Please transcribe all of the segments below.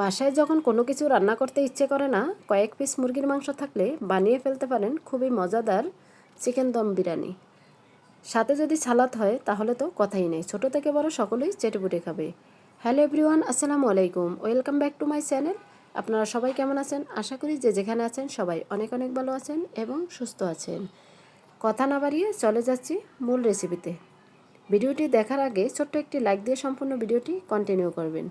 বাসায় যখন কোনো কিছু রান্না করতে ইচ্ছে করে না, কয়েক পিস মুরগির মাংস থাকলে বানিয়ে ফেলতে পারেন খুবই মজাদার চিকেন দম বিরিয়ানি। সাথে যদি সালাদ হয়, তাহলে তো কথাই নেই। ছোট থেকে বড় সকলেই চেটেপুটে খাবে। হ্যালো এভরিওয়ান, আসসালামু আলাইকুম। Welcome back to my channel. আপনারা সবাই কেমন আছেন? আশা করি যে যেখানে আছেন সবাই অনেক অনেক ভালো আছেন এবং সুস্থ আছেন। কথা না বাড়িয়ে চলে যাচ্ছি মূল রেসিপিতে ভিডিওটি দেখার আগে ছোট্ট একটি লাইক দিয়ে সম্পূর্ণ ভিডিওটি কন্টিনিউ করবেন।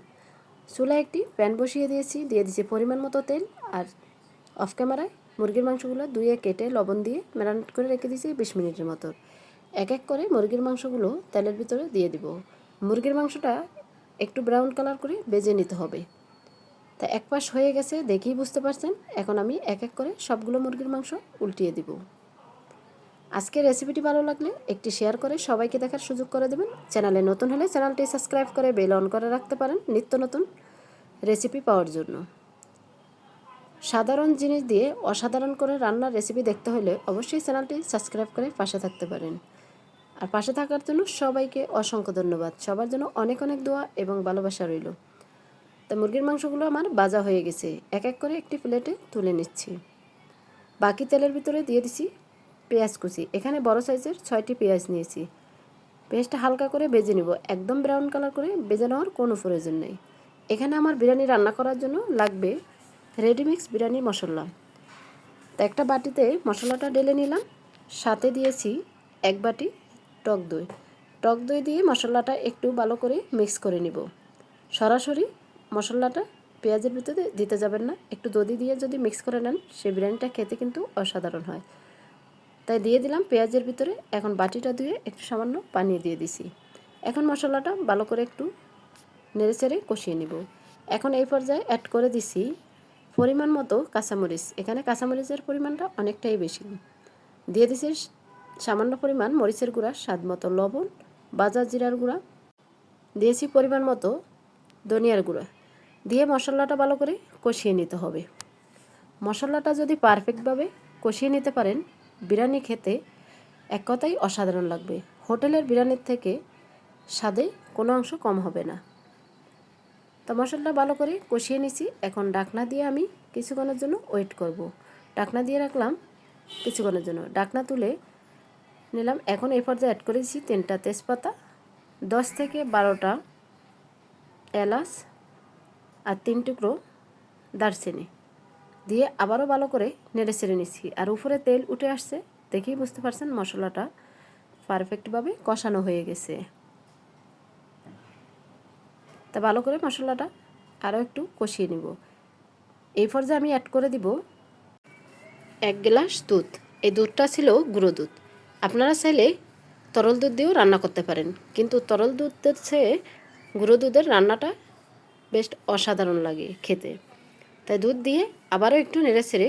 চুলায় একটি প্যান বসিয়ে দিয়েছি, দিয়ে দিয়েছি পরিমাণ মতো তেল আর অফ ক্যামেরায় মুরগির মাংসগুলো ধুয়ে কেটে লবণ দিয়ে ম্যারিনেট করে রেখে দিয়েছি বিশ মিনিটের মতো। এক এক করে মুরগির মাংসগুলো তেলের ভিতরে দিয়ে দিব। মুরগির মাংসটা একটু ব্রাউন কালার করে বেজে নিতে হবে। তা এক পাশ হয়ে গেছে দেখেই বুঝতে পারছেন, এখন আমি এক এক করে সবগুলো মুরগির মাংস উল্টিয়ে দিব। আজকের রেসিপিটি ভালো লাগলে একটি শেয়ার করে সবাইকে দেখার সুযোগ করে দেবেন। চ্যানেলে নতুন হলে চ্যানেলটি সাবস্ক্রাইব করে বেল অন করে রাখতে পারেন নিত্য নতুন রেসিপি পাওয়ার জন্য। সাধারণ জিনিস দিয়ে অসাধারণ করে রান্নার রেসিপি দেখতে হলে অবশ্যই চ্যানেলটি সাবস্ক্রাইব করে পাশে থাকতে পারেন। আর পাশে থাকার জন্য সবাইকে অসংখ্য ধন্যবাদ। সবার জন্য অনেক অনেক দোয়া এবং ভালোবাসা রইল। তো মুরগির মাংসগুলো আমার বাজা হয়ে গেছে। এক এক করে একটি প্লেটে তুলে নিচ্ছি। বাকি তেলের ভিতরে দিয়ে দিছি পেঁয়াজ কুচি। এখানে বড় সাইজের ছয়টি পেঁয়াজ নিয়েছি। পেঁয়াজটা হালকা করে বেজে নিব। একদম ব্রাউন কালার করে বেজে নেওয়ার কোনো প্রয়োজন নেই। এখানে আমার বিরিয়ানি রান্না করার জন্য লাগবে রেডিমিক্স বিরিয়ানি মশলা। তো একটা বাটিতে মশলাটা ঢেলে নিলাম। সাথে দিয়েছি এক বাটি টক দই। টক দই দিয়ে মশলাটা একটু ভালো করে মিক্স করে নিব। সরাসরি মশলাটা পেঁয়াজের ভিতরে দিতে যাবেন না। একটু দধি দিয়ে যদি মিক্স করে নেন সেই বিরিয়ানিটা খেতে কিন্তু অসাধারণ হয়। তাই দিয়ে দিলাম পেঁয়াজের ভিতরে, এখন বাটিটা ধুয়ে একটু সামান্য পানি দিয়ে দিছি। এখন মশলাটা ভালো করে একটু নেড়ে চেড়ে কষিয়ে নিব। এখন এই পর্যায়ে অ্যাড করে দিছি পরিমাণ মতো কাঁচামরিচ। এখানে কাঁচামরিচের পরিমাণটা অনেকটাই বেশি। দিয়ে দিছি সামান্য পরিমাণ মরিচের গুঁড়া, স্বাদ মতো লবণ বাজার জিরার গুঁড়া। দিয়েছি পরিমাণ মতো ধনিয়ার গুঁড়া। দিয়ে মশলাটা ভালো করে কষিয়ে নিতে হবে। মশলাটা যদি পারফেক্টভাবে কষিয়ে নিতে পারেন বিরিয়ানি খেতে এক কথাই অসাধারণ লাগবে। হোটেলের বিরিয়ানির থেকে স্বাদে কোনো অংশ কম হবে না। তো মশলাটা ভালো করে কষিয়ে নিছি। এখন ডাকনা দিয়ে আমি কিছুক্ষণের জন্য ওয়েট করব। ডাকনা দিয়ে রাখলাম কিছুক্ষণের জন্য। ডাকনা তুলে নিলাম। এখন এই পর্যায়ে অ্যাড করেছি তিনটা তেজপাতা, দশ থেকে বারোটা এলাচ আর তিন টুকরো দারচিনি। দিয়ে আবারও ভালো করে নেড়ে ছেড়ে নিচ্ছি। আর উপরে তেল উঠে আসছে, দেখেই বুঝতে পারছেন মশলাটা পারফেক্টভাবে কষানো হয়ে গেছে। তা ভালো করে মশলাটা আরও একটু কষিয়ে নিব। এই পর্যায়ে আমি অ্যাড করে দিব এক গ্লাস দুধ। এই দুধটা ছিল গুঁড়ো দুধ। আপনারা চাইলে তরল দুধ দিয়েও রান্না করতে পারেন। কিন্তু তরল দুধের চেয়ে গুঁড়ো দুধের রান্নাটা বেশ অসাধারণ লাগে খেতে। তাই দুধ দিয়ে আবারও একটু নেড়ে ছেড়ে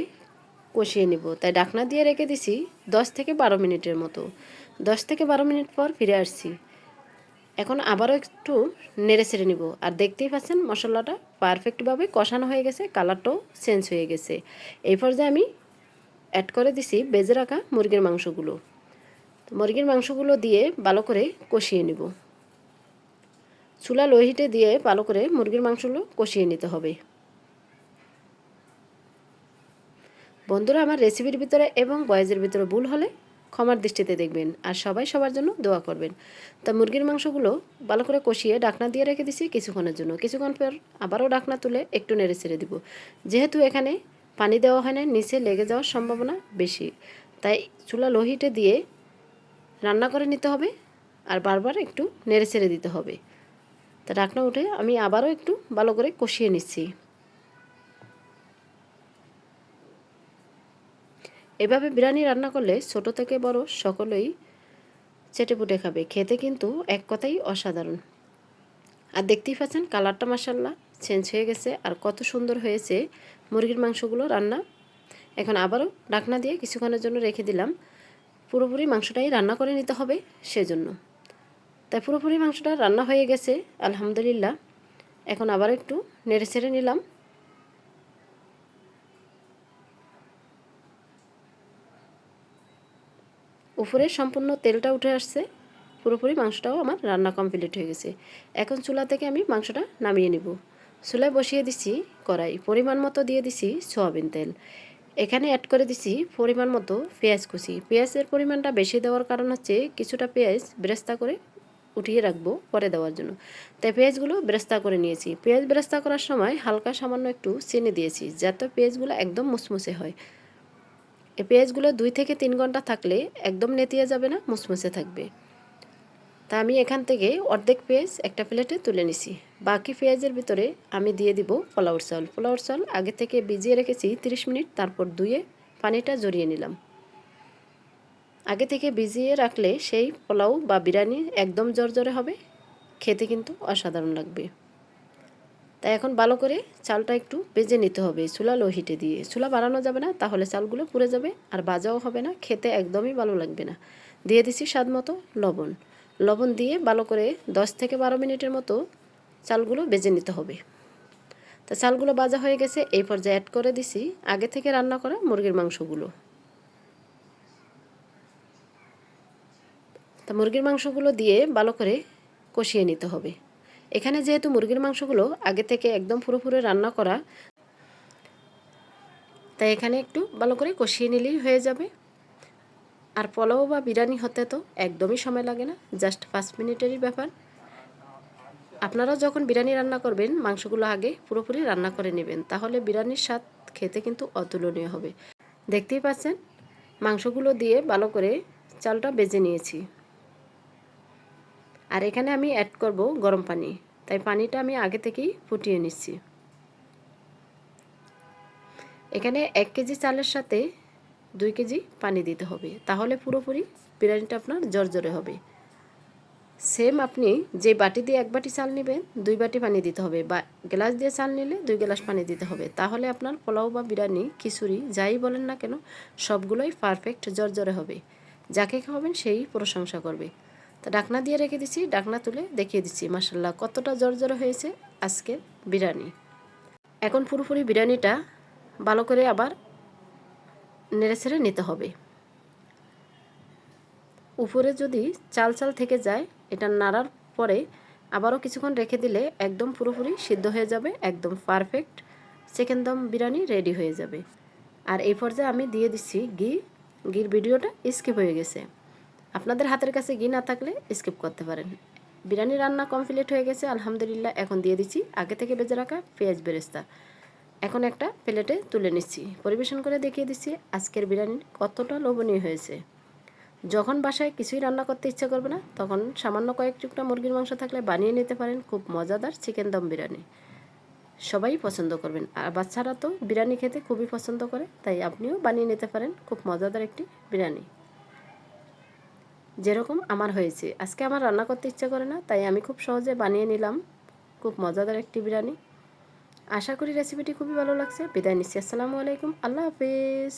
কষিয়ে নিব। তাই ডাকনা দিয়ে রেখে দিছি দশ থেকে বারো মিনিটের মতো। দশ থেকে বারো মিনিট পর ফিরে আসছি। এখন আবারও একটু নেড়ে ছেড়ে নিব। আর দেখতেই পাচ্ছেন মশলাটা পারফেক্টভাবে কষানো হয়ে গেছে, কালারটাও চেঞ্জ হয়ে গেছে। এই পর্যায়ে আমি অ্যাড করে দিছি বেজে রাখা মুরগির মাংসগুলো। মুরগির মাংসগুলো দিয়ে ভালো করে কষিয়ে নিব। চুলা লোহিটে দিয়ে ভালো করে মুরগির মাংসগুলো কষিয়ে নিতে হবে। বন্ধুরা, আমার রেসিপির ভিতরে এবং বয়েজের ভিতরে ভুল হলে ক্ষমার দৃষ্টিতে দেখবেন আর সবাই সবার জন্য দোয়া করবেন। তা মুরগির মাংসগুলো ভালো করে কষিয়ে ডাকনা দিয়ে রেখে দিছি কিছুক্ষণের জন্য। কিছুক্ষণ পর আবারও ডাকনা তুলে একটু নেড়ে ছেড়ে দিব। যেহেতু এখানে পানি দেওয়া হয় না নিচে লেগে যাওয়ার সম্ভাবনা বেশি। তাই চুলা লোহিটে দিয়ে রান্না করে নিতে হবে আর বারবার একটু নেড়ে ছেড়ে দিতে হবে। তা ডাকনা উঠে আমি আবারও একটু ভালো করে কষিয়ে নিচ্ছি। এভাবে বিরিয়ানি রান্না করলে ছোট থেকে বড় সকলেই চেটেপুটে খাবে। খেতে কিন্তু এক কথাই অসাধারণ। আর দেখতেই পাচ্ছেন কালারটা মাসাল্লাহ চেঞ্জ হয়ে গেছে আর কত সুন্দর হয়েছে মুরগির মাংসগুলো রান্না। এখন আবারও ডাকনা দিয়ে কিছুক্ষণের জন্য রেখে দিলাম। পুরোপুরি মাংসটাই রান্না করে নিতে হবে সেজন্য। তাই পুরোপুরি মাংসটা রান্না হয়ে গেছে, আলহামদুলিল্লাহ। এখন আবার একটু নেড়ে ছেড়ে নিলাম। উপরে সম্পূর্ণ তেলটা উঠে আসছে। পুরোপুরি মাংসটাও আমার রান্না কমপ্লিট হয়ে গেছে। এখন চুলা থেকে আমি মাংসটা নামিয়ে নিব। চুলায় বসিয়ে দিছি কড়াই, পরিমাণ মতো দিয়ে দিছি সোয়াবিন তেল। এখানে অ্যাড করে দিছি পরিমাণ মতো পেঁয়াজ কুচি। পেঁয়াজের পরিমাণটা বেশি দেওয়ার কারণ হচ্ছে কিছুটা পেঁয়াজ বেরেস্তা করে উঠিয়ে রাখব পরে দেওয়ার জন্য। তাই পেঁয়াজগুলো বেরেস্তা করে নিয়েছি। পেঁয়াজ বেরেস্তা করার সময় হালকা সামান্য একটু চিনি দিয়েছি, যাতে পেঁয়াজগুলো একদম মুসমুসে হয়। এই পেঁয়াজগুলো দুই থেকে তিন ঘণ্টা থাকলে একদম নেতিয়ে যাবে না, মুসমুসে থাকবে। তা আমি এখান থেকে অর্ধেক পেঁয়াজ একটা প্লেটে তুলে নিছি। বাকি পেঁয়াজের ভিতরে আমি দিয়ে দিব পোলাওর চাল। পোলাওর চাল আগে থেকে ভিজিয়ে রেখেছি 30 মিনিট, তারপর ধুয়ে পানিটা জড়িয়ে নিলাম। আগে থেকে ভিজিয়ে রাখলে সেই পোলাও বা বিরিয়ানি একদম জরজরে হবে, খেতে কিন্তু অসাধারণ লাগবে। তাই এখন ভালো করে চালটা একটু বেজে নিতে হবে, চুলা লো হিটে দিয়ে। চুলা বাড়ানো যাবে না, তাহলে চালগুলো পুড়ে যাবে আর বাজাও হবে না, খেতে একদমই ভালো লাগবে না। দিয়ে দিছি স্বাদ মতো লবণ। লবণ দিয়ে ভালো করে দশ থেকে বারো মিনিটের মতো চালগুলো বেজে নিতে হবে। তা চালগুলো ভাজা হয়ে গেছে, এই পর্যায়ে অ্যাড করে দিছি আগে থেকে রান্না করা মুরগির মাংসগুলো। তা মুরগির মাংসগুলো দিয়ে ভালো করে কষিয়ে নিতে হবে। এখানে যেহেতু মুরগির মাংসগুলো আগে থেকে একদম পুরোপুরি রান্না করা, তাই এখানে একটু ভালো করে কষিয়ে নিলেই হয়ে যাবে। আর পোলাও বা বিরিয়ানি হতে তো একদমই সময় লাগে না, জাস্ট পাঁচ মিনিটেরই ব্যাপার। আপনারা যখন বিরিয়ানি রান্না করবেন, মাংসগুলো আগে পুরোপুরি রান্না করে নেবেন, তাহলে বিরিয়ানির স্বাদ খেতে কিন্তু অতুলনীয় হবে। দেখতেই পাচ্ছেন, মাংসগুলো দিয়ে ভালো করে চালটা বেজে নিয়েছি। আর এখানে আমি অ্যাড করব গরম পানি। তাই পানিটা আমি আগে থেকেই ফুটিয়ে নিচ্ছি। এখানে এক কেজি চালের সাথে দুই কেজি পানি দিতে হবে। তাহলে পুরোপুরি বিরিয়ানিটা আপনার জর্জরে হবে। সেম আপনি যে বাটি দিয়ে এক বাটি চাল নেবেন, দুই বাটি পানি দিতে হবে বা গ্লাস দিয়ে চাল নিলে দুই গ্লাস পানি দিতে হবে। তাহলে আপনার পোলাও বা বিরিয়ানি, খিচুড়ি, যাই বলেন না কেন, সবগুলোই পারফেক্ট জর্জরে হবে। যাকে খাওয়াবেন সেই প্রশংসা করবে। তো ডাকনা দিয়ে রেখে দিচ্ছি ডাকনা তুলে দেখিয়ে দিচ্ছি মাসাল্লাহ কতটা জর্জরে হয়েছে আজকে বিরিয়ানি। এখন পুরোপুরি বিরিয়ানিটা ভালো করে আবার নেড়ে ছেড়ে নিতে হবে। উপরে যদি চাল চাল থেকে যায়, এটা নাড়ার পরে আবারও কিছুক্ষণ রেখে দিলে একদম পুরোপুরি সিদ্ধ হয়ে যাবে, একদম perfect second dum biryani ready হয়ে যাবে। আর এই পর্যায়ে আমি দিয়ে দিচ্ছি ঘি, ঘির ভিডিওটা স্কিপ হয়ে গেছে। আপনাদের হাতের কাছে ঘি না থাকলে স্কিপ করতে পারেন। বিরিয়ানি রান্না কমপ্লিট হয়ে গেছে, আলহামদুলিল্লাহ, এখন দিয়ে দিচ্ছি। আগে থেকে বেজে রাখা পেঁয়াজ বেরেস্তা। এখন একটা প্লেটে তুলে নিচ্ছি। পরিবেশন করে দেখিয়ে দিচ্ছি আজকের বিরিয়ানি কতটা লোভনীয় হয়েছে। যখন বাসায় কিছুই রান্না করতে ইচ্ছা করবে না, তখন সামান্য কয়েক টুকরা মুরগির মাংস থাকলে বানিয়ে নিতে পারেন খুব মজাদার চিকেন দম বিরিয়ানি। সবাই পছন্দ করবেন। আর বাচ্চারা তো বিরিয়ানি খেতে খুবই পছন্দ করে, তাই আপনিও বানিয়ে নিতে পারেন খুব মজাদার একটি বিরিয়ানি। যেরকম আমার হয়েছে। আজকে আমার রান্না করতে ইচ্ছা করে না, তাই আমি খুব সহজে বানিয়ে নিলাম। খুব মজাদার একটি বিরিয়ানি। আশা করি রেসিপিটি খুবই ভালো লাগছে। বিদায় নিচ্ছি। আসসালামু আলাইকুম। আল্লাহ হাফিজ।